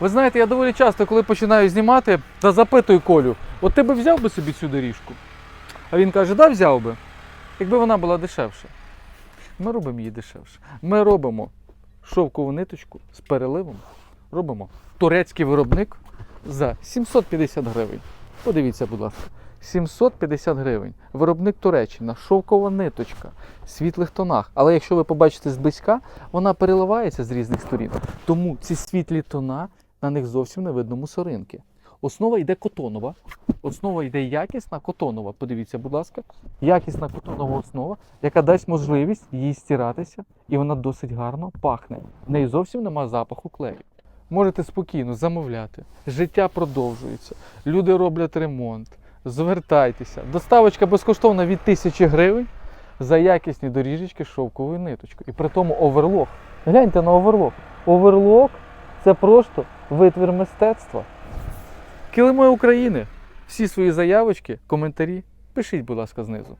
Ви знаєте, я доволі часто, коли починаю знімати, та запитую Колю, от ти би взяв би собі цю доріжку? А він каже, да, взяв би, якби вона була дешевша. Ми робимо її дешевше. Ми робимо шовкову ниточку з переливом. Робимо турецький виробник за 750 гривень. Подивіться, будь ласка. 750 гривень. Виробник Туреччина, шовкова ниточка, в світлих тонах. Але якщо ви побачите зблизька, вона переливається з різних сторін. Тому ці світлі тона на них зовсім не видно мусоринки. Основа йде котонова. Основа йде якісна котонова. Подивіться, будь ласка, якісна котонова основа, яка дасть можливість їй стиратися, і вона досить гарно пахне. В неї зовсім нема запаху клею. Можете спокійно замовляти. Життя продовжується. Люди роблять ремонт. Звертайтеся. Доставочка безкоштовна від 1000 гривень за якісні доріжечки з шовковою ниточкою. І при тому оверлок. Гляньте на оверлок. Оверлок це просто витвір мистецтва. Килими України. Всі свої заявочки, коментарі пишіть, будь ласка, знизу.